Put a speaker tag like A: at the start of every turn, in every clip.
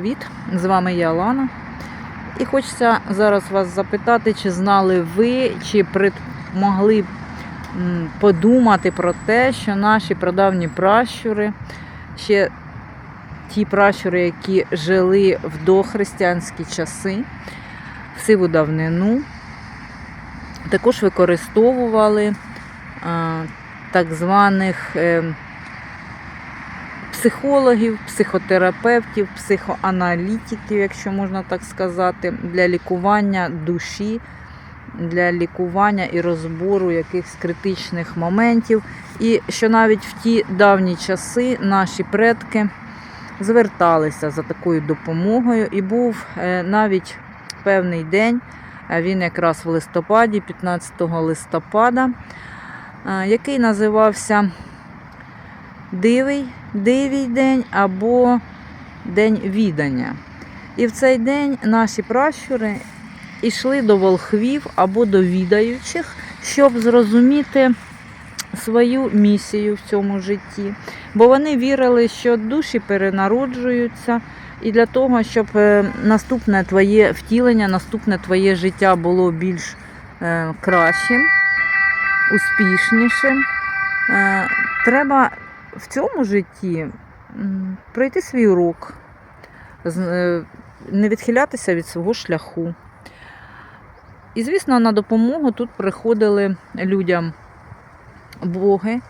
A: привіт! З вами я Алана. І хочеться зараз вас запитати, чи знали ви, чи могли подумати про те, що наші прадавні пращури, ще ті пращури, які жили в дохристиянські часи, в сиву давнину, також використовували так званих. Е, психологів, психотерапевтів, психоаналітиків, якщо можна так сказати, для лікування душі, для лікування і розбору якихось критичних моментів. І що навіть в ті давні часи наші предки зверталися за такою допомогою, і був е, навіть певний день, він якраз в листопаді, 15 листопада, е, який називався Дивий, дивий день або День відання. І в цей день наші пращури йшли до волхвів або до відаючих, щоб зрозуміти свою місію в цьому житті. Бо вони вірили, що душі перенароджуються, і для того, щоб е, наступне твоє втілення, наступне твоє життя було більш е, кращим, успішнішим, е, треба в цьому житті пройти свій урок, е, не відхилятися від свого шляху. І, звісно, на допомогу тут приходили людям боги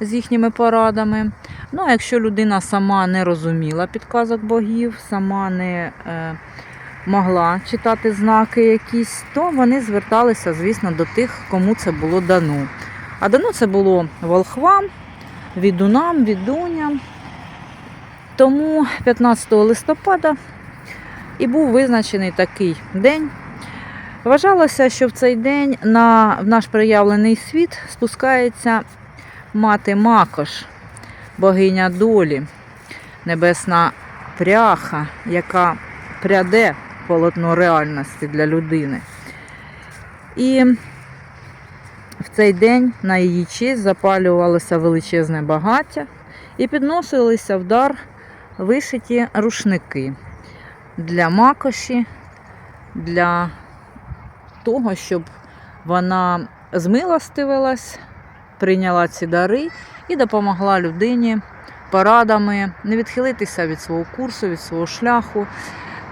A: з їхніми порадами. Ну, а якщо людина сама не розуміла підказок богів, сама не е, могла читати знаки якісь, то вони зверталися, звісно, до тих, кому це було дано. А дано це було волхвам, відунам, відуням. Тому 15 листопада і був визначений такий день. Вважалося, що в цей день на, в наш проявлений світ спускається мати Макош, богиня долі, небесна пряха, яка пряде полотно реальності для людини. І цей день на її честь запалювалося величезне багаття і підносилися в дар вишиті рушники для макоші, для того, щоб вона змилостивилась, прийняла ці дари і допомогла людині порадами не відхилитися від свого курсу, від свого шляху.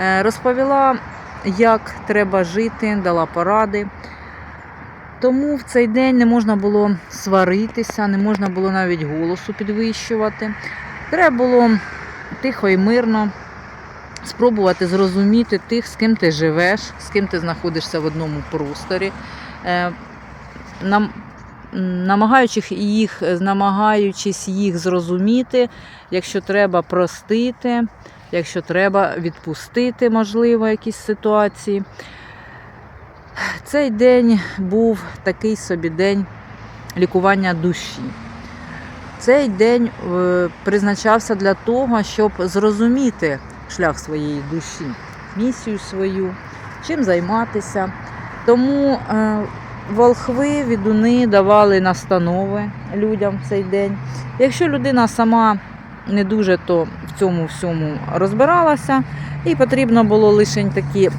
A: Е, Розповіла, як треба жити, дала поради. Тому в цей день не можна було сваритися, не можна було навіть голосу підвищувати. Треба було тихо і мирно спробувати зрозуміти тих, з ким ти живеш, з ким ти знаходишся в одному просторі. Е, намагаючись їх, намагаючись їх зрозуміти, якщо треба простити, якщо треба відпустити, можливо, якісь ситуації. Цей день був такий собі день лікування душі. Цей день е, призначався для того, щоб зрозуміти шлях своєї душі, місію свою, чим займатися. Тому е, волхви, відуни давали настанови людям в цей день. Якщо людина сама не дуже то в цьому всьому розбиралася, і потрібно було лише такі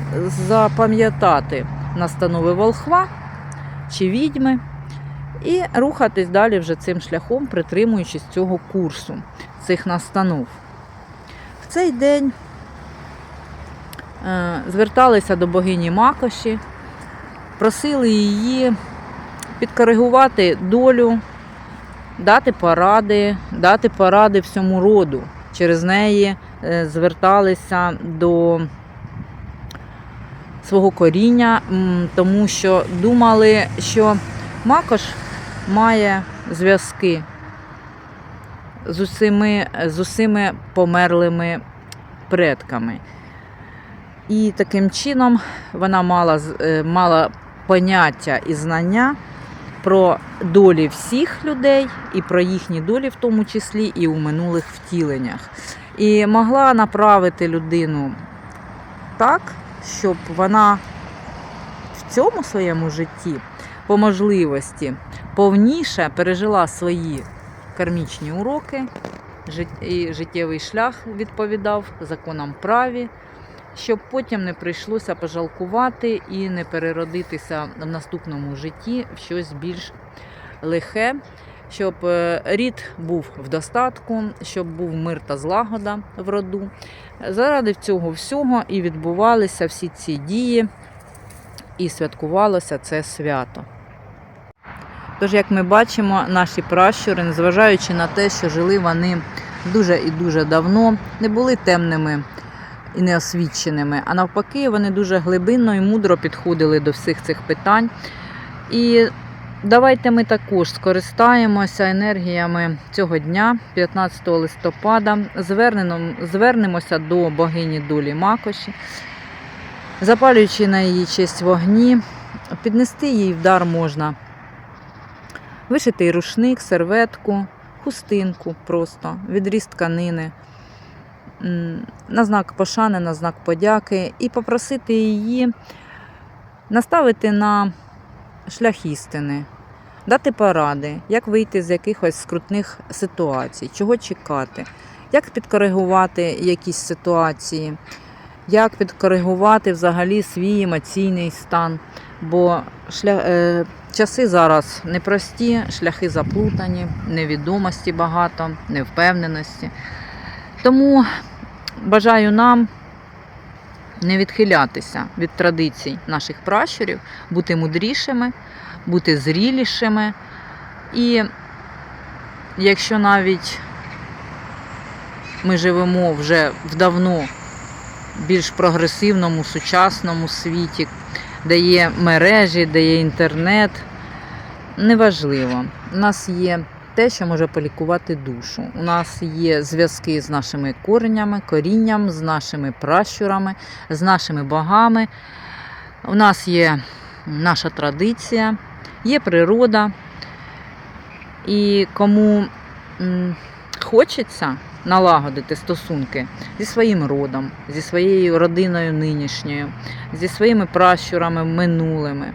A: запам'ятати настанови волхва чи відьми і рухатись далі вже цим шляхом, притримуючись цього курсу, цих настанов. В цей день е, зверталися до богині Макоші, просили її підкоригувати долю, дати поради, дати поради всьому роду. Через неї е, зверталися до свого коріння, тому що думали, що Макош має зв'язки з усіми, з усіми померлими предками. І таким чином вона мала, е, мала поняття і знання про долі всіх людей і про їхні долі, в тому числі і у минулих втіленнях. І могла направити людину так, щоб вона в цьому своєму житті по можливості повніше пережила свої кармічні уроки, і життєвий шлях відповідав законам праві, щоб потім не прийшлося пожалкувати і не переродитися в наступному житті в щось більш лихе, щоб е, рід був в достатку, щоб був мир та злагода в роду. Заради цього всього і відбувалися всі ці дії, і святкувалося це свято. Тож, як ми бачимо, наші пращури, незважаючи на те, що жили вони дуже і дуже давно, не були темними і неосвіченими, а навпаки, вони дуже глибинно і мудро підходили до всіх цих питань. І давайте ми також скористаємося енергіями цього дня, 15 листопада, звернемося до богині долі Макоші, запалюючи на її честь вогні, піднести їй в дар можна вишитий рушник, серветку, хустинку просто, відріз тканини, на знак пошани, на знак подяки, і попросити її наставити на шлях істини, дати поради, як вийти з якихось скрутних ситуацій, чого чекати, як підкоригувати якісь ситуації, як підкоригувати взагалі свій емоційний стан. Бо шлях, е, часи зараз непрості, шляхи заплутані, невідомості багато, невпевненості. Тому бажаю нам не відхилятися від традицій наших пращурів, бути мудрішими, бути зрілішими. І якщо навіть ми живемо вже в давно більш прогресивному, сучасному світі, де є мережі, де є інтернет, неважливо. У нас є те, що може полікувати душу. У нас є зв'язки з нашими коренями, корінням, з нашими пращурами, з нашими богами. У нас є наша традиція, є природа. І кому хочеться налагодити стосунки зі своїм родом, зі своєю родиною нинішньою, зі своїми пращурами минулими,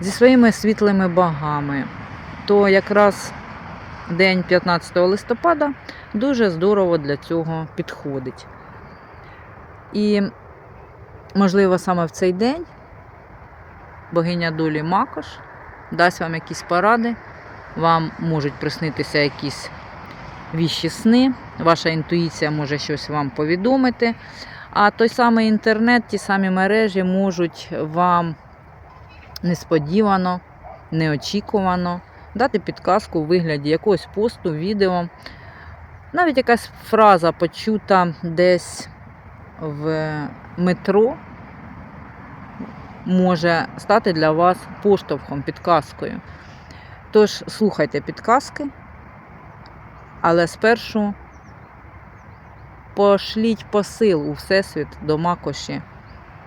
A: зі своїми світлими богами, то якраз день 15 листопада дуже здорово для цього підходить. І, можливо, саме в цей день богиня долі Макош дасть вам якісь поради, вам можуть приснитися якісь віщі сни, ваша інтуїція може щось вам повідомити. А той самий інтернет, ті самі мережі можуть вам несподівано, неочікувано дати підказку у вигляді якогось посту, відео. Навіть якась фраза почута десь в метро може стати для вас поштовхом, підказкою. Тож слухайте підказки, але спершу пошліть посил у Всесвіт до Макоші,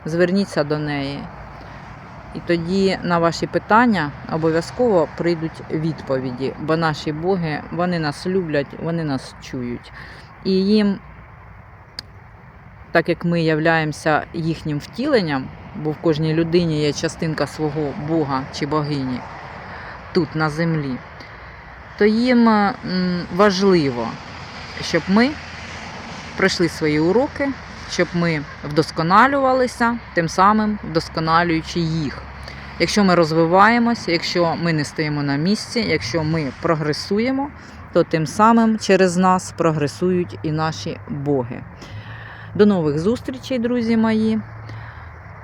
A: зверніться до неї. І тоді на ваші питання обов'язково прийдуть відповіді, бо наші боги вони нас люблять, вони нас чують. І їм, так як ми являємося їхнім втіленням, бо в кожній людині є частинка свого Бога чи богині тут на землі, то їм важливо, щоб ми пройшли свої уроки, щоб ми вдосконалювалися, тим самим вдосконалюючи їх. Якщо ми розвиваємося, якщо ми не стоїмо на місці, якщо ми прогресуємо, то тим самим через нас прогресують і наші боги. До нових зустрічей, друзі мої.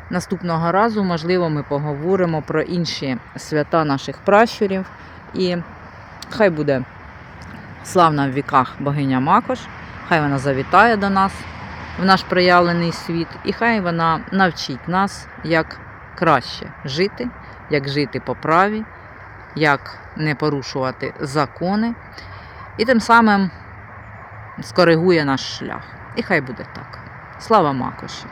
A: Наступного разу, можливо, ми поговоримо про інші свята наших пращурів. І хай буде славна в віках богиня Макош, хай вона завітає до нас в наш проявлений світ, і хай вона навчить нас, як краще жити, як жити по праві, як не порушувати закони, і тим самим скоригує наш шлях. І хай буде так. Слава Макоші!